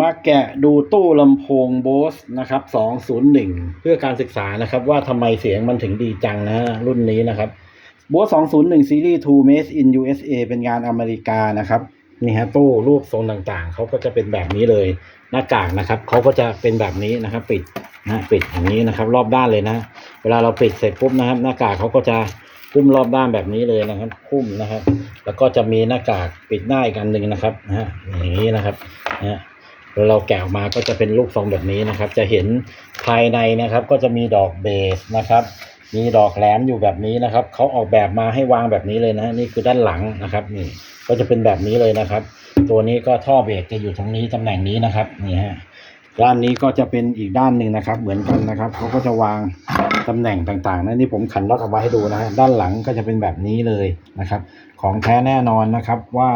มาแกะดูตู้ลำโพงโบสนะครับ 201 เพื่อการศึกษานะครับ ว่าทำไมเสียงมันถึงดีจังนะ รุ่นนี้นะครับโบส201ซีรีส์2 made in USA เป็นงานอเมริกานะครับ นี่ฮะตู้รูปทรงต่างๆ เขาก็จะเป็นแบบนี้เลย หน้ากากนะครับ เขาก็จะเป็นแบบนี้นะครับ ปิดนะปิดอย่างนี้นะครับ รอบด้านเลยนะ เวลาเราปิดเสร็จปุ๊บนะครับ หน้ากากเขาก็จะคุ้มรอบด้านแบบนี้เลยนะครับ คุ้มนะครับ แล้วก็จะมีหน้ากากปิดหน้าอีกอันหนึ่งนะครับนะฮะอย่างนี้นะครับนะ แล้วเราแกะออกมาก็จะเป็นรูปทรงแบบนี้นะครับ จะเห็นภายในนะครับ ก็จะมีดอกเบสนะครับ มีดอกแหลมอยู่แบบนี้นะครับเขาออกแบบมาให้วางแบบนี้เลยนะนี่คือด้านหลังนะครับนี่ก็จะเป็นแบบนี้เลยนะครับ ตัวนี้ก็ท่อเบสจะอยู่ตรงนี้ตำแหน่งนี้นะครับนี่ฮะด้านนี้ก็จะเป็นอีกด้านหนึ่งนะครับ เหมือนกันนะครับเขาก็จะวางตำแหน่งต่างๆนะนี่ผมขันน็อตออกมาให้ดูนะฮะด้านหลังก็จะเป็นแบบนี้เลยนะครับ ของแท้แน่นอนนะครับว่า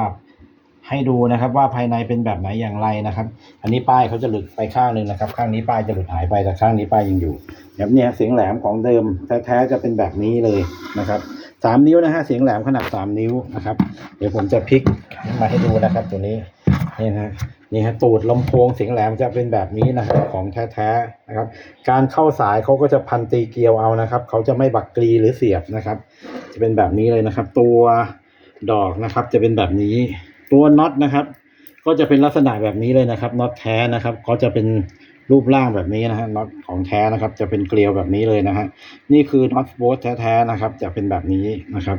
ให้ดูนะครับว่าภายในเป็นแบบไหนอย่างไรนะครับ อันนี้ป้ายเขาจะหลุดไปข้างหนึ่งนะครับ ข้างนี้ป้ายจะหลุดหายไปแต่ข้างนี้ป้ายยังอยู่แบบนี้เสียงแหลมของเดิมแท้ๆจะเป็นแบบนี้เลยนะครับสามนิ้วนะฮะเสียงแหลมขนาดสามนิ้วนะครับ เดี๋ยวผมจะพลิกมาให้ดูนะครับ ตัวนี้นี่นะฮะนี่ฮะตูดลำโพงเสียงแหลมจะเป็นแบบนี้นะครับของแท้ๆนะครับ การเข้าสายเขาก็จะพันตีเกลียวเอานะครับเขาจะไม่บักกรีหรือเสียบนะครับ จะเป็นแบบนี้เลยนะครับ ตัวดอกนะครับจะเป็นแบบนี้ ตัวน็อตนะครับ ก็จะเป็นลักษณะแบบนี้เลยนะครับน็อตแท้นะครับเขาจะเป็นรูปร่างแบบนี้นะฮะน็อตของแท้นะครับ จะเป็นเกลียวแบบนี้เลยนะฮะนี่คือน็อตโบสแท้ๆนะครับ จะเป็นแบบนี้นะครับ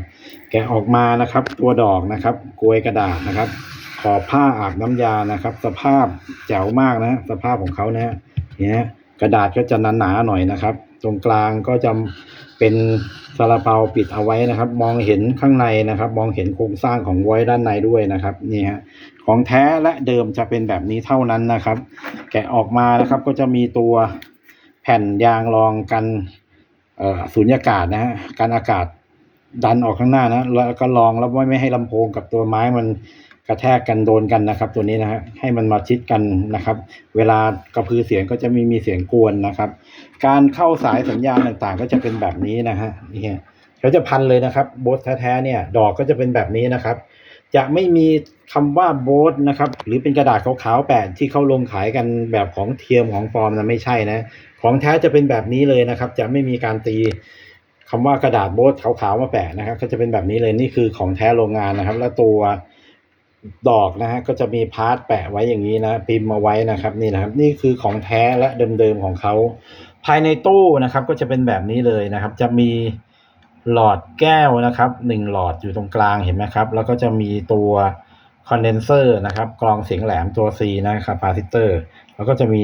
แกะออกมานะครับ ตัวดอกนะครับกลวยกระดาษนะครับ ขอบผ้าอาบน้ำยานะครับ สภาพแจ๋วมากนะสภาพของเขานะฮะเนี่ยกระดาษก็จะหนาๆหน่อยนะครับ ตรงกลางก็จะ เป็นซาลาเปาปิดเอาไว้นะครับ มองเห็นข้างในนะครับ มองเห็นโครงสร้างของไว้ด้านในด้วยนะครับนี่ฮะของแท้และเดิมจะเป็นแบบนี้เท่านั้นนะครับ แกะออกมานะครับก็จะมีตัวแผ่นยางรองกันอ่อสูญญากาศนะฮะการอากาศดันออกข้างหน้านะแล้วก็รองแล้วไม่ไม่ให้ลำโพงกับตัวไม้มัน กระแทกกันโดนกันนะครับ ตัวนี้นะฮะให้มันมาชิดกันนะครับ เวลากระพือเสียงก็จะไม่มีเสียงกวนนะครับ การเข้าสายสัญญาณต่างๆ ก็จะเป็นแบบนี้นะฮะนี่ฮะเขาจะพันเลยนะครับโบสแท้ๆเนี่ย ดอกก็จะเป็นแบบนี้นะครับ จะไม่มีคำว่าโบสนะครับ หรือเป็นกระดาษขาวๆแปะที่เข้าลงขายกันแบบของเทียมของปลอมนะไม่ใช่นะ ของแท้จะเป็นแบบนี้เลยนะครับ จะไม่มีการตีคำว่ากระดาษโบสขาวๆมาแปะนะครับ ก็จะเป็นแบบนี้เลยนี่คือของแท้โรงงานนะครับ แล้วตัว ดอกนะฮะก็จะมีพาร์ทแปะไว้อย่างนี้นะพิมพ์มาไว้นะครับนี่นะครับ นี่คือของแท้และเดิมๆของเขาภายในตู้นะครับ ก็จะเป็นแบบนี้เลยนะครับ จะมีหลอดแก้วนะครับหนึ่งหลอดอยู่ตรงกลางเห็นไหมครับ แล้วก็จะมีตัวคอนเดนเซอร์นะครับกรองเสียงแหลมตัว C นะครับคาปาซิเตอร์ แล้วก็จะมี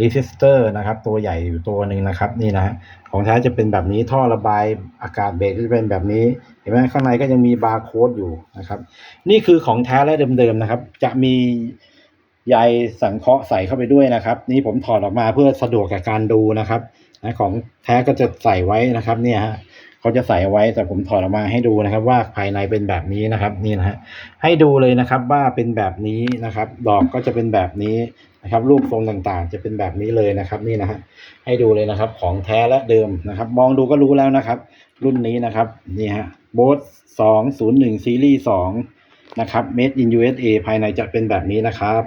รีสิสเตอร์นะครับ ตัวใหญ่อยู่ตัวหนึ่งนะครับ นี่นะฮะของแท้จะเป็นแบบนี้ท่อระบายอากาศเบรกจะเป็นแบบนี้ เห็นไหมข้างในก็ยังมีบาร์โค้ดอยู่นะครับ นี่คือของแท้และเดิมๆนะครับ จะมีใยสังเคราะห์ใส่เข้าไปด้วยนะครับ นี่ผมถอดออกมาเพื่อสะดวกกับการดูนะครับของแท้ก็จะใส่ไว้นะครับ เนี่ยฮะ เขาจะใส่ไว้แต่ผมถอดออกมาให้ดูนะครับ ว่าภายในเป็นแบบนี้นะครับนี่นะฮะให้ดูเลยนะครับว่าเป็นแบบนี้นะครับ ดอกก็จะเป็นแบบนี้นะครับ รูปทรงต่างๆ จะเป็นแบบนี้เลยนะครับนี่นะฮะให้ดูเลยนะครับ ของแท้และเดิมนะครับ มองดูก็รู้แล้วนะครับ รุ่นนี้นะครับนี่ฮะโบสสองศูนย์หนึ่งซีรีส์สองนะครับ made in USA ภายในจะเป็นแบบนี้นะครับ